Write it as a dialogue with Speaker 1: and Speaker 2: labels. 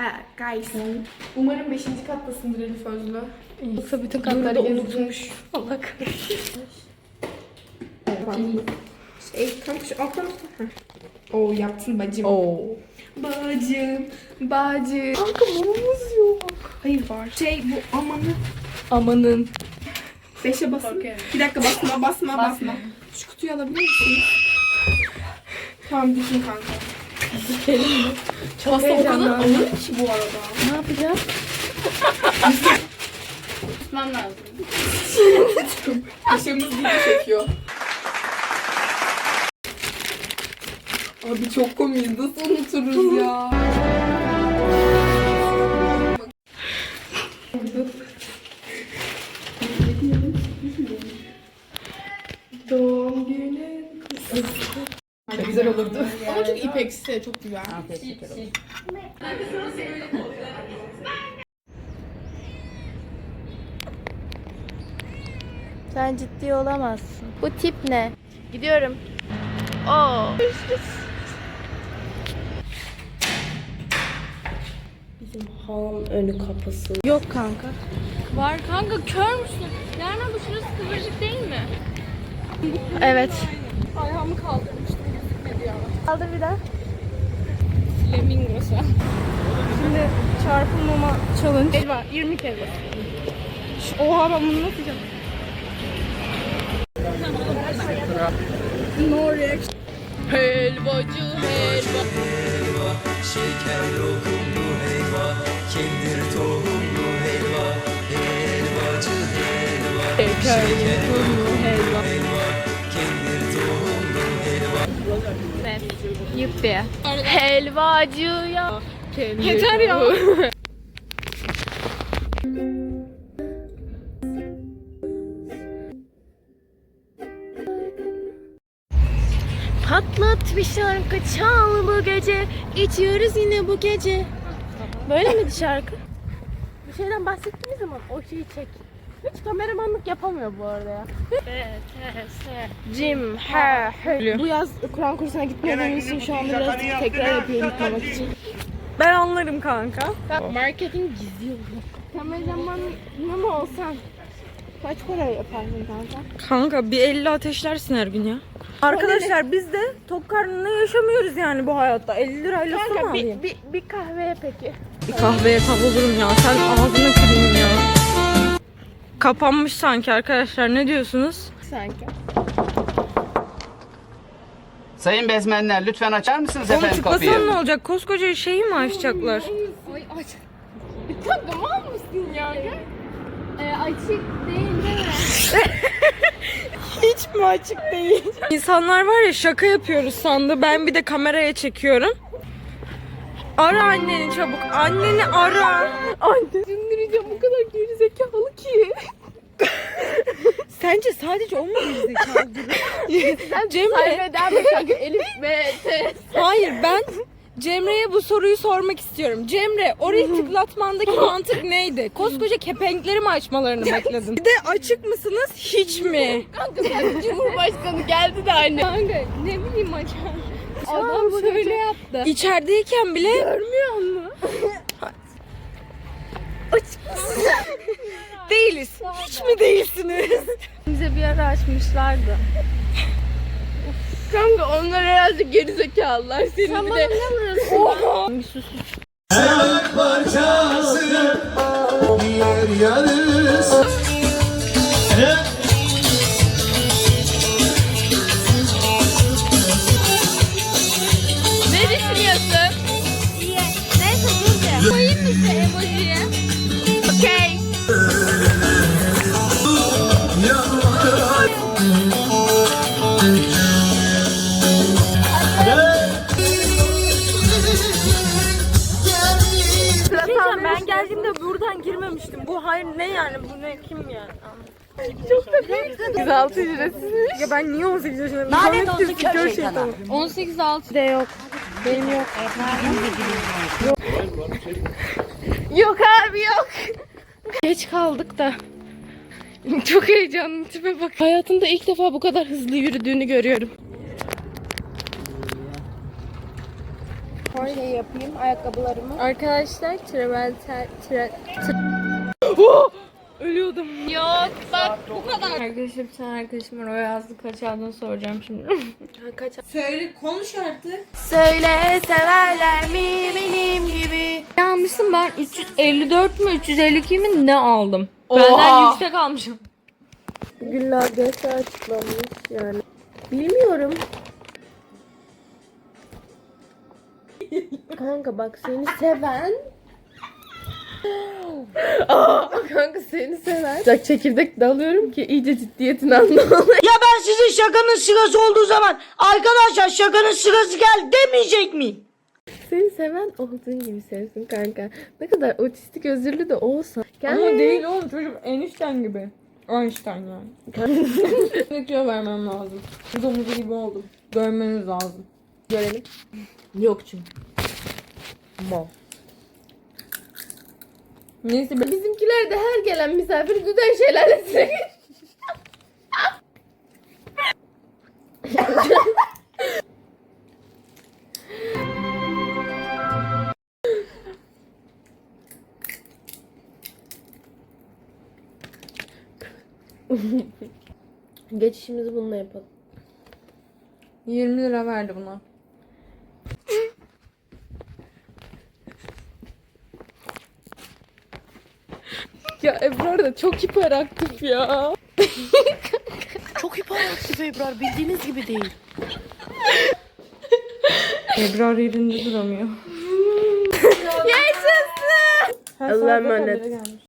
Speaker 1: Ha, guys. Umarım 5. kattasındır Elif Özlü.
Speaker 2: Yoksa bütün
Speaker 1: Katları unutmuş.
Speaker 2: Allah kahretsin.
Speaker 1: Şey, kanka şu alttan tut. Heh. Oo yaptın bacım.
Speaker 2: Oo.
Speaker 1: Bacım, bacım. Kanka mumumuz yok. Hayır var. Şey bu amanı.
Speaker 2: Amanın.
Speaker 1: Beşe basın. Bir dakika basma basma basma. Şu kutuyu alabilir misin? Tamam düşün kanka.
Speaker 2: Dikelim mi? Çok
Speaker 1: Pasta o kadar
Speaker 2: heyecanlandım.
Speaker 1: ağır ki bu arada.
Speaker 2: Ne yapacağız?
Speaker 3: Tutmam lazım.
Speaker 1: Aşağımız gibi çekiyor. Abi çok komiyiz. Nasıl unuturuz ya? Güzel olurdu. Ama çok ipeksi, çok güzel.
Speaker 2: Sen ciddi olamazsın. Bu tip ne? Gidiyorum. Oo.
Speaker 4: Ham önü kapısı.
Speaker 2: Yok kanka. Var kanka kör müsün? Nereden bu şurası kıvırcık değil mi? Evet.
Speaker 1: Ayağımı ya.
Speaker 2: Kaldır bir daha.
Speaker 1: Flamingo.
Speaker 2: Şimdi çarpılmama challenge. Elva 20 kez. Şu- Oha ben bunu nasıl yapacağım? No reaction. Helvacı helva.
Speaker 5: Şeker lokumlu helva, kendir tohumlu helva, helvacı helva,
Speaker 2: Şeker lokumlu helva. Yuppi. Helvacı ya. Yeter ya. Patlat bir şarkı çal bu gece içiyoruz yine bu gece. Böyle miydi şarkı? Bir şeyden bahsettiğimiz zaman o şeyi çek. Hiç kameramanlık yapamıyor bu arada ya. Cim, he, he. Bu yaz Kur'an kursuna gitmeden için şu anda biraz tekrar yapıyorum unutmamak için.
Speaker 6: Ben anlarım kanka.
Speaker 2: Ben marketing gizliyorum. Kameraman mı olsan kaç para yapardın kanka?
Speaker 6: Kanka bir 50 ateşlersin her gün ya. Arkadaşlar biz de tok karnına yaşamıyoruz yani bu hayatta. 50 lirayla su mu
Speaker 2: Kanka
Speaker 6: alayım?
Speaker 2: bir, bir, bir kahveye peki.
Speaker 6: Bir kahveye kavrulurum ya. Sen ağzını kırayım ya. Kapanmış sanki arkadaşlar. Ne diyorsunuz?
Speaker 2: Sanki.
Speaker 7: Sayın bezmenler lütfen açar mısınız
Speaker 6: Oğlum
Speaker 7: efendim kapıyı?
Speaker 6: tıklasan ne olacak? Koskoca şeyi mi açacaklar?
Speaker 2: Ay aç. Kanka mal mısın ya? Ee, açık değil değil mi?
Speaker 6: Hiç mi açık değil? İnsanlar var ya şaka yapıyoruz sandı. Ben bir de kameraya çekiyorum. Ara anneni çabuk. Anneni ara.
Speaker 2: Anne. Döndüreceğim bu kadar gerizekalı ki.
Speaker 6: Sence sadece o mu gerizekalı?
Speaker 2: Sen
Speaker 6: Cemre.
Speaker 2: Saybeden mi kanka? Elif T.
Speaker 6: Hayır ben Cemre'ye bu soruyu sormak istiyorum. Cemre orayı tıklatmandaki mantık neydi? Koskoca kepenkleri mi açmalarını bekledin? Bir de açık mısınız hiç mi?
Speaker 2: Kanka sen Cumhurbaşkanı geldi de anne. Kanka ne bileyim açar. Adam şöyle yaptı.
Speaker 6: İçerideyken bile
Speaker 2: Görmüyor musun?
Speaker 6: değiliz. Hiç mi değilsiniz?
Speaker 2: Bize bir ara açmışlardı. Kanka onlar herhalde gerizekalılar. Seni Sen bir de... ne vuruyorsun? Oha. Bir sus.
Speaker 5: Parçası yer
Speaker 2: Koyayım mı şu emojiyi? Okey.
Speaker 6: Ben geldiğimde buradan girmemiştim. Bu hayır ne yani? Bu ne kim yani?
Speaker 2: 106 lirasıymış.
Speaker 6: Ya ben niye 18 yaşındayım? Lanet olsun kör şeytanı.
Speaker 2: 18 6 de yok. Benim yok. Yok abi yok. Geç kaldık da. Çok heyecanlı tipe bak. Hayatımda ilk defa bu kadar hızlı yürüdüğünü görüyorum. şey yapayım ayakkabılarımı.
Speaker 6: Arkadaşlar travel ter, tre, Ölüyordum.
Speaker 2: Yok bak bu kadar.
Speaker 6: Arkadaşım tane arkadaşım var o yazdı kaç aldığını soracağım şimdi.
Speaker 2: Kaç
Speaker 6: Söyle konuş artık.
Speaker 2: Söyle severler mi benim gibi.
Speaker 6: Almışsın ben 354 mü 352 mi ne aldım? Benden yüksek almışım.
Speaker 2: Güller geçe açıklamış yani. Bilmiyorum. Kanka bak seni seven kanka seni seven. Bak çekirdek de alıyorum ki iyice ciddiyetini anlamalı.
Speaker 3: Ya ben sizin şakanın sırası olduğu zaman arkadaşlar şakanın sırası geldi demeyecek miyim?
Speaker 2: Seni seven olduğun gibi sevsin kanka. Ne kadar otistik özürlü de olsa.
Speaker 6: Ama değil oğlum çocuk enişten gibi. Einstein yani. Ne kilo vermem lazım. Domuzu gibi oldum. Görmeniz lazım.
Speaker 2: Görelim. Yok çünkü. Mal.
Speaker 6: Neyse
Speaker 2: Bizimkiler de her gelen misafir güzel şeylerle size Geçişimizi bununla yapalım.
Speaker 6: 20 lira verdi buna.
Speaker 2: Ya Ebrar da çok hiperaktif ya.
Speaker 4: Çok hiperaktif Ebrar bildiğiniz gibi değil.
Speaker 6: Ebrar yerinde duramıyor.
Speaker 2: Allah'a
Speaker 6: Allah'a
Speaker 2: emanet.
Speaker 6: emanet.